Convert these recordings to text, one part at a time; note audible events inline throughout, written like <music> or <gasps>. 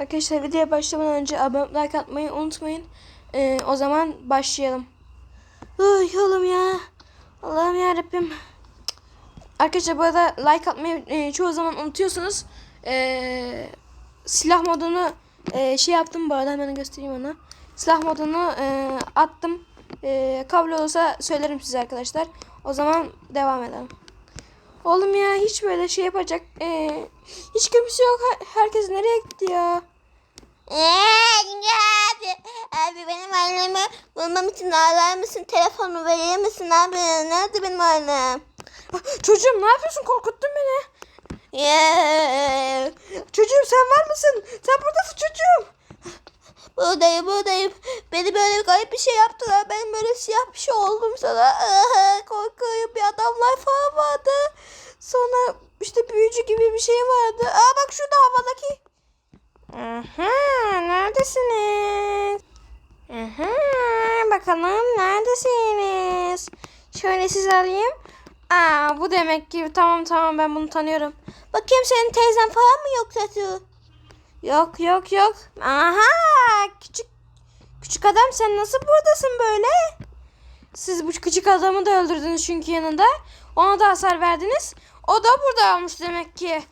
Arkadaşlar videoya başlamadan önce abone like atmayı unutmayın. Ee, o zaman başlayalım. Ay oğlum ya. Allah'ım ya Rabbim. Arkadaşlar bu arada like atmayı e, çoğu zaman unutuyorsunuz. Ee, silah modunu e, şey yaptım bu arada hemen göstereyim onu. Silah modunu e, attım. E, kabul olursa söylerim size arkadaşlar. O zaman devam edelim. Oğlum ya hiç böyle şey yapacak. E, hiç kimse yok. Her- Herkes nereye gitti ya? Abi. Abi benim annemi bulmam için arar mısın? Telefonu verir misin abi? Nerede benim annem? Çocuğum ne yapıyorsun? Korkuttun beni. Yeah. Çocuğum sen var mısın? Sen buradasın çocuğum. Buradayım buradayım. Beni böyle garip bir şey yaptılar. Ben böyle siyah bir şey oldum sana. Korkuyorum bir adamlar falan vardı. Sonra işte büyücü gibi bir şey vardı. Aa bak şurada havadaki. Aha neredesiniz? Aha bakalım neredesiniz? Şöyle siz alayım. Aa bu demek ki tamam tamam ben bunu tanıyorum. Bakayım senin teyzen falan mı yoksa şu? Yok yok yok. Aha küçük küçük adam sen nasıl buradasın böyle? Siz bu küçük adamı da öldürdünüz çünkü yanında. Ona da hasar verdiniz. O da burada olmuş demek ki.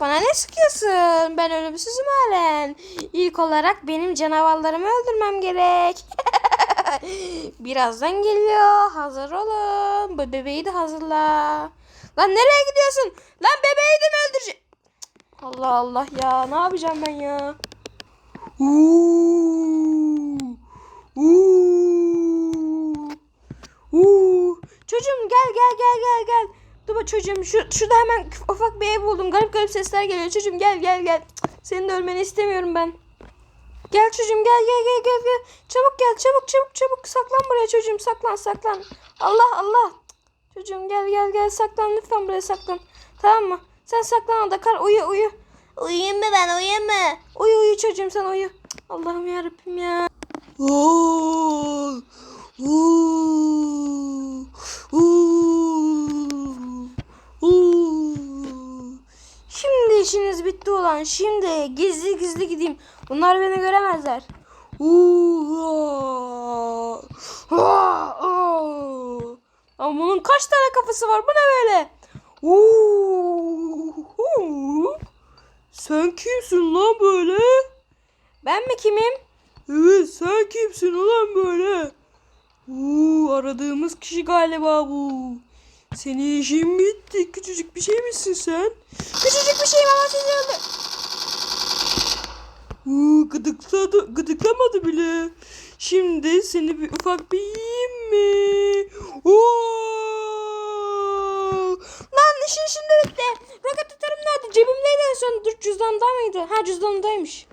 Bana ne sıkıyorsun? Ben ölümsüzüm halen. İlk olarak benim canavarlarımı öldürmem gerek. <laughs> Birazdan geliyor. Hazır olun. Bu bebeği de hazırla. Lan nereye gidiyorsun? Lan bebeği de mi öldürecek? Allah Allah ya. Ne yapacağım ben ya? Uuu. Uuu. Uuu. Çocuğum gel gel gel gel gel. Dur bak çocuğum şu, şurada hemen ufak bir ev buldum. Garip garip sesler geliyor. Çocuğum gel gel gel. Senin de ölmeni istemiyorum ben. Gel çocuğum gel gel gel gel gel. Çabuk gel çabuk çabuk çabuk. Saklan buraya çocuğum saklan saklan. Allah Allah. Çocuğum gel gel gel saklan lütfen buraya saklan. Tamam mı? Sen saklan orada kal uyu uyu. Uyuyayım mı ben uyuyayım mı? Uyu uyu çocuğum sen uyu. Allah'ım yarabbim ya. Oo, oo, oo, oo. Şimdi işiniz bitti olan şimdi gizli gizli gideyim. Bunlar beni göremezler. Ama bunun kaç tane kafası var? Bu ne böyle? Sen kimsin lan böyle? Ben mi kimim? Evet sen kimsin ulan böyle? Uuu aradığımız kişi galiba bu. Senin işin bitti. Küçücük bir şey misin sen? Küçücük bir şeyim ama seni öldü. Uuu gıdıkladı, gıdıklamadı bile. Şimdi seni bir ufak bir yiyeyim mi? Oo! Lan işin şimdi bitti. Roket atarım nerede? Cebimdeydi en son. Dur cüzdanda mıydı? Ha cüzdanındaymış.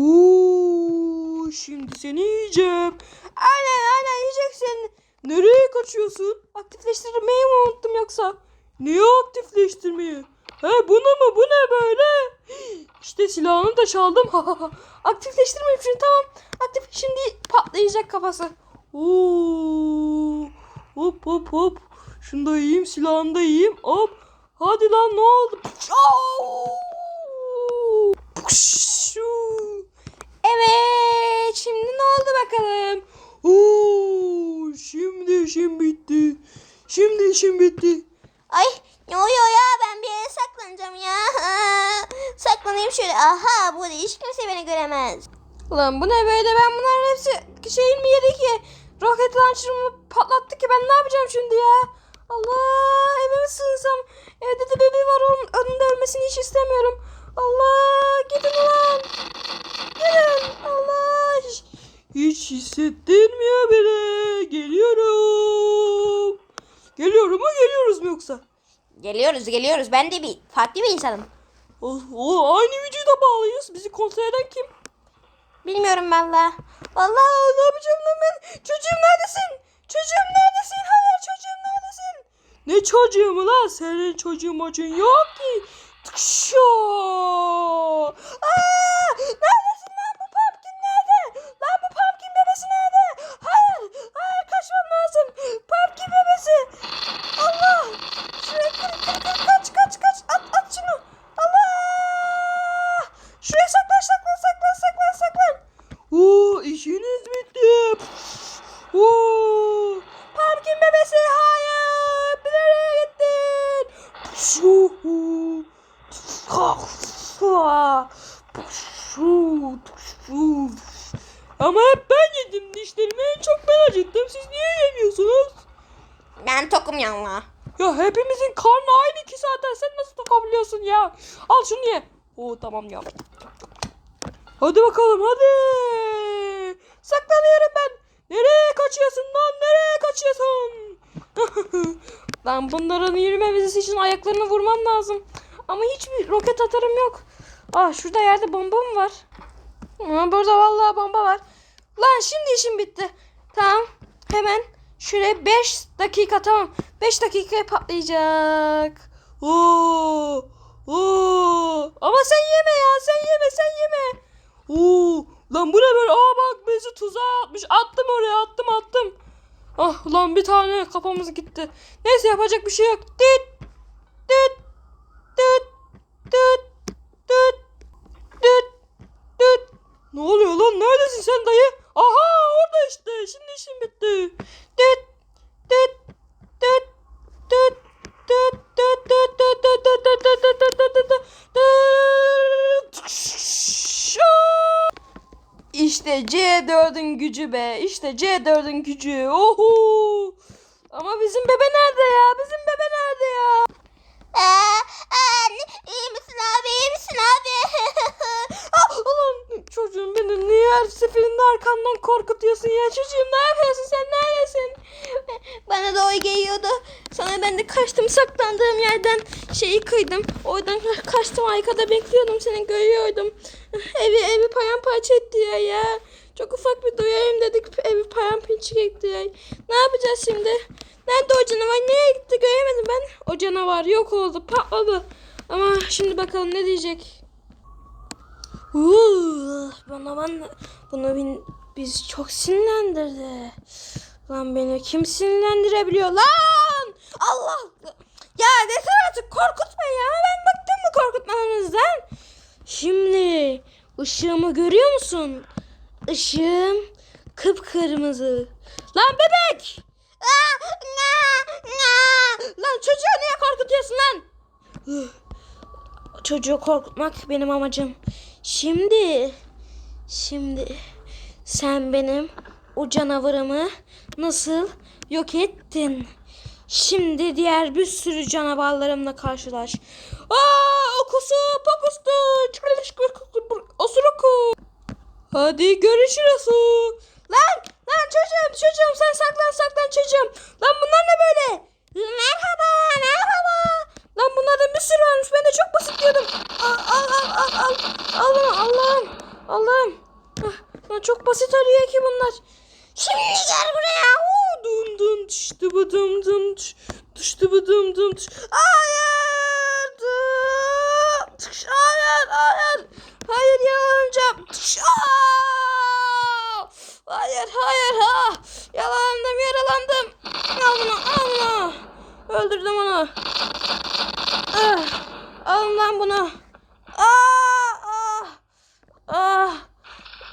Oo, şimdi seni yiyeceğim. Aynen aynen yiyeceksin. Nereye kaçıyorsun? Aktifleştirmeyi mi unuttum yoksa? Neyi aktifleştirmeyi? He bunu mu? Bu ne böyle? <gasps> İşte silahını da çaldım. <laughs> Aktifleştirmeyeyim şimdi tamam. Aktif şimdi patlayacak kafası. Oo. Hop hop hop. Şunu da yiyeyim silahını da yiyeyim. Hop. Hadi lan ne oldu? Evet. Şimdi ne oldu bakalım? Oo, şimdi işim bitti. Şimdi işim bitti. Ay ne oluyor ya ben bir yere saklanacağım ya. <laughs> Saklanayım şöyle. Aha burada hiç kimse beni göremez. Ulan bu ne böyle ben bunların hepsi şeyin mi yedi ki? Roket launcher'ımı patlattı ki ben ne yapacağım şimdi ya? Allah eve mi sığınsam? Evde de bebeği var onun önünde ölmesini hiç istemiyorum. Allah gidin ulan. Gidin Allah. Hiç, hissettirmiyor bile. Geliyorum. Geliyorum mu geliyoruz mu yoksa? Geliyoruz geliyoruz ben de bir farklı bir insanım. O, o aynı vücuda bağlıyız. Bizi kontrol eden kim? Bilmiyorum valla. Vallahi ne yapacağım lan ben? Çocuğum neredesin? Çocuğum neredesin? Hayır çocuğum neredesin? Ne çocuğu mu lan? Senin çocuğun mocuğun yok ki. Tıkşo. Aa, neredesin Ama hep ben yedim dişlerimi en çok ben acıttım. Siz niye yemiyorsunuz? Ben tokum yanına. Ya hepimizin karnı aynı ki zaten. Sen nasıl takabiliyorsun ya? Al şunu ye. Oo tamam ya. Hadi bakalım hadi. Saklanıyorum ben. Nereye kaçıyorsun lan? Nereye kaçıyorsun? <laughs> lan bunların yürümemesi için ayaklarını vurmam lazım. Ama hiçbir roket atarım yok. Ah şurada yerde bomba mı var? Burada vallahi bomba var. Lan şimdi işim bitti. Tamam. Hemen şuraya 5 dakika tamam. 5 dakikaya patlayacak. Oo! Oo! Ama sen yeme ya. Sen yeme, sen yeme. Oo! Lan bu ne böyle? Aa bak bizi tuzağa atmış. Attım oraya, attım, attım. Ah lan bir tane kafamız gitti. Neyse yapacak bir şey yok. Dit! Dit! Dit! Dit! Dit! Dit! Ne Neredesin sen dayı? Aha orada işte. Şimdi işim bitti. Düt düt düt düt düt düt düt düt düt düt düt düt düt düt düt düt düt. İşte C4'ün gücü be. İşte C4'ün gücü. Oho. Ama bizim bebe nerede ya? Bizim bebe nerede ya? Aa, anne, iyi misin abi? İyi misin abi? Ah, ulan çocuğum beni niye her arkamdan korkutuyorsun ya? Çocuğum ne yapıyorsun sen? Neredesin? Bana da o geliyordu. Sonra ben de kaçtım saklandığım yerden şeyi kıydım. Oradan kaçtım arkada bekliyordum seni görüyordum. Evi evi paramparça etti ya ya. Çok ufak bir duyayım dedik evi paramparça etti ya. Ne yapacağız şimdi? Nerede o canavar? Nereye gitti göremedim ben. O canavar yok oldu, patladı. Ama şimdi bakalım ne diyecek? Uuu, bana bana bunu bin, biz çok sinirlendirdi. Lan beni kim sinirlendirebiliyor lan? Allah! Ya yeter artık korkutmayın ya. Ben bıktım mı korkutmanızdan? Şimdi ışığımı görüyor musun? Işığım kıpkırmızı. Lan bebek! Lan çocuğu niye korkutuyorsun lan? Çocuğu korkutmak benim amacım. Şimdi, şimdi sen benim o canavarımı nasıl yok ettin? Şimdi diğer bir sürü canavarlarımla karşılaş. Aa, okusu, pokustu, osuruku. Hadi görüşürüz. Lan, lan çocuğum, çocuğum sen saklan saklan çocuğum. Lan bunlar ne böyle? Merhaba, merhaba. Lan bunlardan bir sürü varmış. Ben de çok basit diyordum. Al, al, al, al, al. Al bunu Allah'ım. Allah'ım. Ah, Lan çok basit arıyor ki bunlar. Şimdi gel buraya. Oo, dum dum düştü bu dum dum düş- düştü bu dum dum. Hayır. Dum. Düş, Hayır. Hayır. Hayır yaralanacağım. Düş, aa! Hayır. Hayır. Ha. Yaralandım. Yaralandım. Al bunu. Al bunu. Öldürdüm onu. Ah. Alın lan bunu. Ah. Ah. Ah.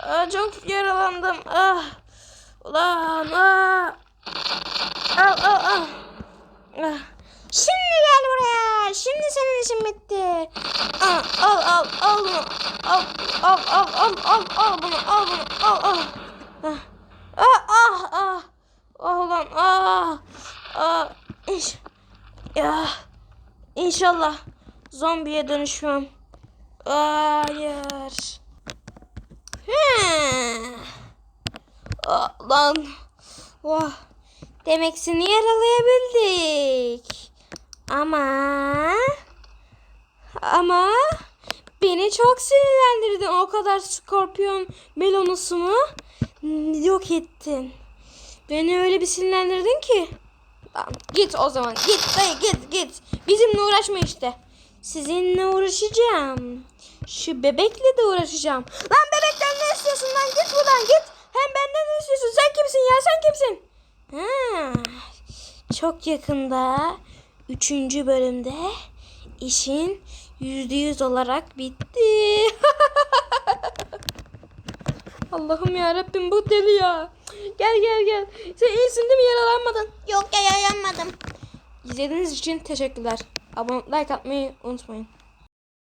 Ah, çok yaralandım. Ah. Ulan. Ah. Al al al. Ah. Şimdi gel buraya. Şimdi senin işin bitti. Al al al al bunu. Al al al al al al bunu al bunu al al. Ah ah ah ah. Ah ulan ah. Ah. İş. Ya. İnşallah zombiye dönüşmem. Hayır. Lan. Vah. Demek seni yaralayabildik. Ama Ama beni çok sinirlendirdin. O kadar skorpiyon melonusumu yok ettin. Beni öyle bir sinirlendirdin ki. Lan git o zaman. Git dayı git git. Bizimle uğraşma işte. Sizinle uğraşacağım. Şu bebekle de uğraşacağım. Lan bebekten ne istiyorsun lan? Git buradan git. Hem benden ne istiyorsun? Sen kimsin ya? Sen kimsin? Ha, çok yakında üçüncü bölümde işin yüzde yüz olarak bitti. <laughs> Allah'ım ya Rabbim bu deli ya. Gel gel gel. Sen iyisin değil mi? Yaralanmadın. yok ya yayanmadım. İzlediğiniz için teşekkürler. Abone like atmayı unutmayın.